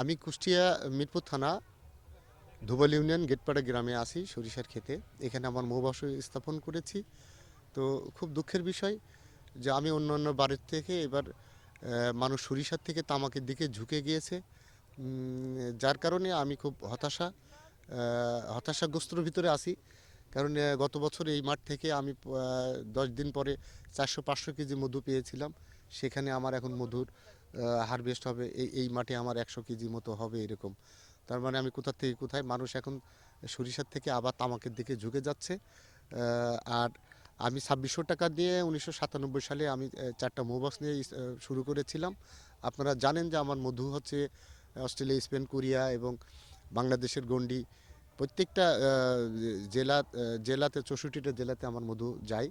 আমি কুষ্টিয়া, মিরপুর থানা, ধুবল ইউনিয়ন, গেটপাড়া গ্রামে আছি সরিষার ক্ষেতে। এখানে আমার মৌবাস স্থাপন করেছি। তো খুব দুঃখের বিষয় যে আমি অন্য অন্য বাড়ির থেকে এবার মানুষ সরিষার থেকে তামাকের দিকে ঝুঁকে গিয়েছে। যার কারণে আমি খুব হতাশা হতাশাগ্রস্তর ভিতরে আছি। কারণ গত বছর এই মাঠ থেকে আমি দশ দিন পরে চারশো পাঁচশো কেজি মধু পেয়েছিলাম। সেখানে আমার এখন মধুর হারভেস্ট হবে, এই এই মাঠে আমার একশো কেজি মতো হবে এরকম। তার মানে আমি কোথা থেকে কোথায়, মানুষ এখন সরিষার থেকে আবার তামাকের দিকে ঝুঁকে যাচ্ছে। আর আমি ছাব্বিশশো টাকা দিয়ে উনিশশো সাতানব্বই সালে আমি চারটা মোবাক্স নিয়ে শুরু করেছিলাম। আপনারা জানেন যে আমার মধু হচ্ছে অস্ট্রেলিয়া, স্পেন, কোরিয়া এবং বাংলাদেশের গন্ডি প্রত্যেকটা জেলা জেলাতে, চৌষট্টিটা জেলাতে আমার মধু যায়।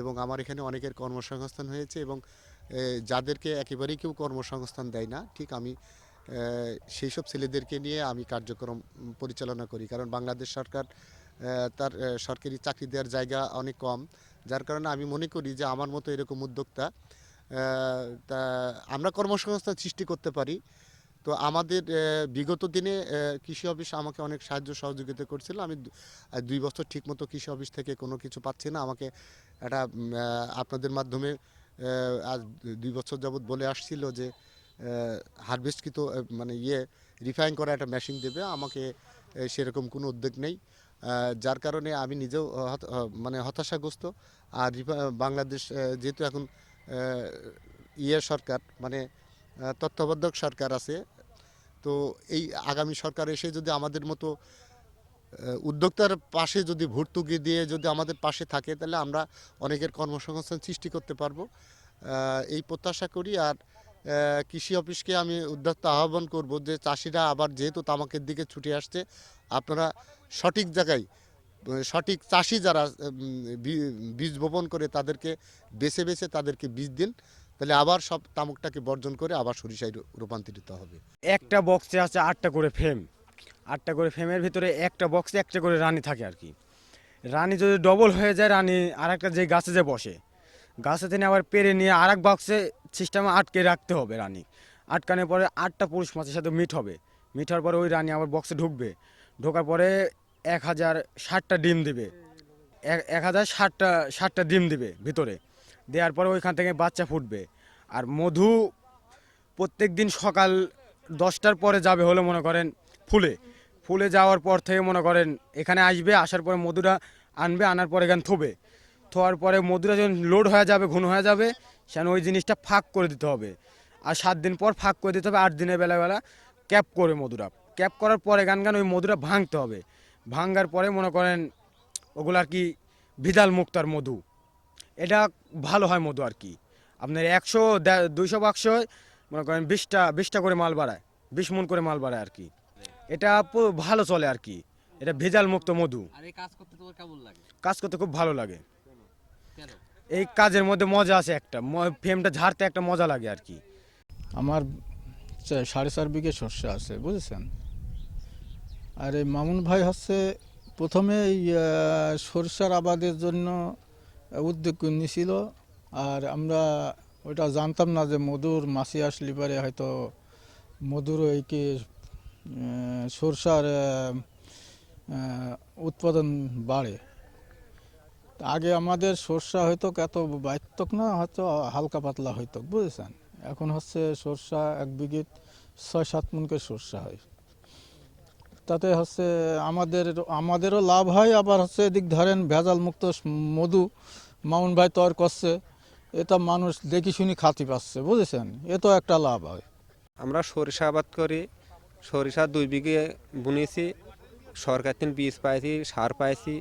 এবং আমার এখানে অনেকের কর্মসংস্থান হয়েছে এবং যাদেরকে একেবারেই কেউ কর্মসংস্থান দেয় না, ঠিক আমি সেই সব ছেলেদেরকে নিয়ে আমি কার্যক্রম পরিচালনা করি। কারণ বাংলাদেশ সরকার তার সরকারি চাকরি দেওয়ার জায়গা অনেক কম। যার কারণে আমি মনে করি যে আমার মতো এরকম উদ্যোক্তা তা আমরা কর্মসংস্থান সৃষ্টি করতে পারি। তো আমাদের বিগত দিনে কৃষি অফিস আমাকে অনেক সাহায্য সহযোগিতা করছিল। আমি দুই বছর ঠিকমতো কৃষি অফিস থেকে কোনো কিছু পাচ্ছি না। আমাকে একটা আপনাদের মাধ্যমে আজ দুই বছর যাবৎ বলে আসছিল যে হারভেস্ট কিন্তু মানে ইয়ে রিফাইন করা একটা মেশিন দেবে, আমাকে সেরকম কোনো উদ্যোগ নেই। যার কারণে আমি নিজেও মানে হতাশাগ্রস্ত। আর বাংলাদেশ যেহেতু এখন ইয়ে সরকার মানে তত্ত্বাবধায়ক সরকার আছে, তো এই আগামী সরকার এসে যদি আমাদের মতো উদ্যোক্তার পাশে যদি ভর্তুকি দিয়ে যদি আমাদের পাশে থাকে, তাহলে আমরা অনেকের কর্মসংস্থান সৃষ্টি করতে পারব। এই প্রত্যাশা করি। আর কৃষি অফিসকে আমি উদ্যোক্তা আহ্বান করব যে চাষিরা আবার যেহেতু তামাকের দিকে ছুটে আসছে, আপনারা সঠিক জায়গায়, সঠিক চাষি যারা বীজ বপন করে তাদেরকে বেছে বেছে তাদেরকে বীজ দিন, তাহলে আবার সব তামুকটাকে বর্জন করে আবার সরিষায় রূপান্তরিত হবে। একটা বক্সে আছে আটটা করে ফ্রেম আটটা করে ফ্রেমের ভিতরে একটা বক্সে একটা করে রানী থাকে আর কি। রানী যদি ডবল হয়ে যায়, রানী আর একটা যে গাছে যে বসে, গাছে তিনি আবার পেরে নিয়ে আর এক বক্সে সিস্টেমে আটকে রাখতে হবে রানী। আটকানোর পরে আটটা পুরুষ মাছের সাথে মিট হবে। মিট হওয়ার পরে ওই রানী আবার বক্সে ঢুকবে। ঢোকার পরে এক হাজার ষাটটা ডিম দেবে। এক- হাজার ষাটটা ষাটটা ডিম দিবে ভিতরে। দেওয়ার পরে ওইখান থেকে বাচ্চা ফুটবে। আর মধু প্রত্যেক দিন সকাল দশটার পরে যাবে হলে মনে করেন ফুলে। ফুলে যাওয়ার পর থেকে মনে করেন, এখানে আসবে, আসার পরে মধুটা আনবে, আনার পরে এখানে থোবে। থোয়ার পরে মধুটা যখন লোড হয়ে যাবে ঘন হয়ে যাবে, সেখানে ওই জিনিসটা ফাঁক করে দিতে হবে। আর সাত দিন পর ফাঁক করে দিতে হবে, আট দিনের বেলাবেলা ক্যাপ করে মধুরা। ক্যাপ করার পরে গান গান ওই মধুটা ভাঙতে হবে। ভাঙ্গার পরে মনে করেন, ওগুলো আর কি ভিদাল মুক্তার মধু। এটা ভালো হয় মধু আর কি। আপনার একশো দুইশো বাক্স মনে করেন বিশটা বিশটা করে মাল বাড়ায়, বিশ মন করে মাল বাড়ায় আর কি। এটা ভালো চলে আর কি এটা ভেজাল মুক্ত মধু কাজ করতে তোমার কেমন লাগে? কাজ করতে খুব ভালো লাগে। এই কাজের মধ্যে মজা আছে একটা। ফ্রেমটা ঝাড়তে একটা মজা লাগে আর কি আমার সাড়ে চার বিঘে শস্য আছে বুঝেছেন? আর এই মামুন ভাই হচ্ছে প্রথমে এই সরষার আবাদের জন্য উদ্যোগ নিয়েছিল আর আমরা ওইটা জানতাম না যে মধুর মাছি আসলে পরে হয়তো মধুর কি আহ, সরষার উৎপাদন বাড়ে। আগে আমাদের সরষা হয়তো এত বাইতক না, হয়তো হালকা পাতলা হয়তো বুঝেছেন? এখন হচ্ছে সরষা এক বিঘে ছয় সাত মন করে সরষা হয়। তাতে হচ্ছে আমাদের, আমাদেরও লাভ হয়, আবার হচ্ছে এদিক ধরেন ভেজাল মুক্ত মধু মামুন ভাই তৈরি করছে, এটা মানুষ দেখি শুনি খাতি পাচ্ছে, বুঝেছেন? এ তো একটা লাভ হয়। আমরা সরিষা আবাদ করি সরিষা দুই বিঘে বুনেছি, সরকার থেকে বীজ পাইছি, সার পাইছি।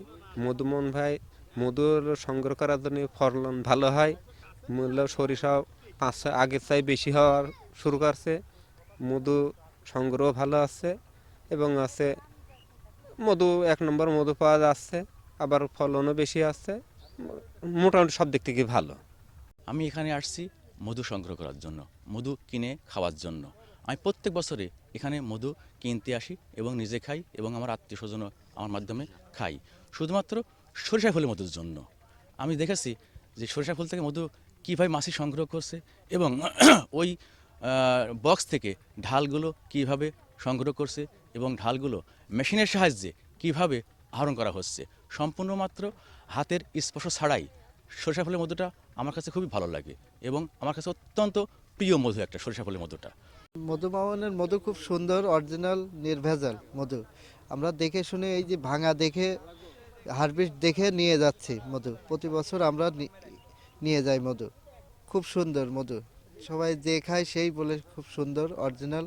মধুমন ভাই, মধুর সংগ্রহ করার জন্য ফলন ভালো হয়। মূল্য সরিষা পাঁচ আগের চাই বেশি হওয়ার শুরু করছে। মধু সংগ্রহ ভালো আছে এবং আছে মধু, এক নম্বর মধু পাওয়া যাচ্ছে, আবার ফলনও বেশি আছে। মোটামুটি সব দিক থেকে ভালো। আমি এখানে আসছি মধু সংগ্রহ করার জন্য, মধু কিনে খাওয়ার জন্য। আমি প্রত্যেক বছরে এখানে মধু কিনতে আসি এবং নিজে খাই এবং আমার আত্মীয় স্বজনও আমার মাধ্যমে খাই। শুধুমাত্র সরিষা ফুলের মধুর জন্য। আমি দেখেছি যে সরিষা ফুল থেকে মধু কীভাবে মাছি সংগ্রহ করছে এবং ওই বক্স থেকে ঢালগুলো কীভাবে সংগ্রহ করছে এবং ঢালগুলো মেশিনের সাহায্যে কীভাবে আহরণ করা হচ্ছে। সম্পূর্ণ মাত্র হাতের স্পর্শ ছাড়াই সরিষা ফুলের মধুটা আমার কাছে খুবই ভালো লাগে এবং আমার কাছে অত্যন্ত প্রিয় মধু একটা সরিষা ফুলের মধুটা। মধু মধু খুব সুন্দর অরিজিনাল নির্ভেজাল মধু। আমরা দেখে শুনে এই যে ভাঙা দেখে হারভেস্ট দেখে নিয়ে যাচ্ছি মধু। প্রতি বছর আমরা নিয়ে যাই মধু। খুব সুন্দর মধু। সবাই যে খায় সেই বলে খুব সুন্দর অরিজিনাল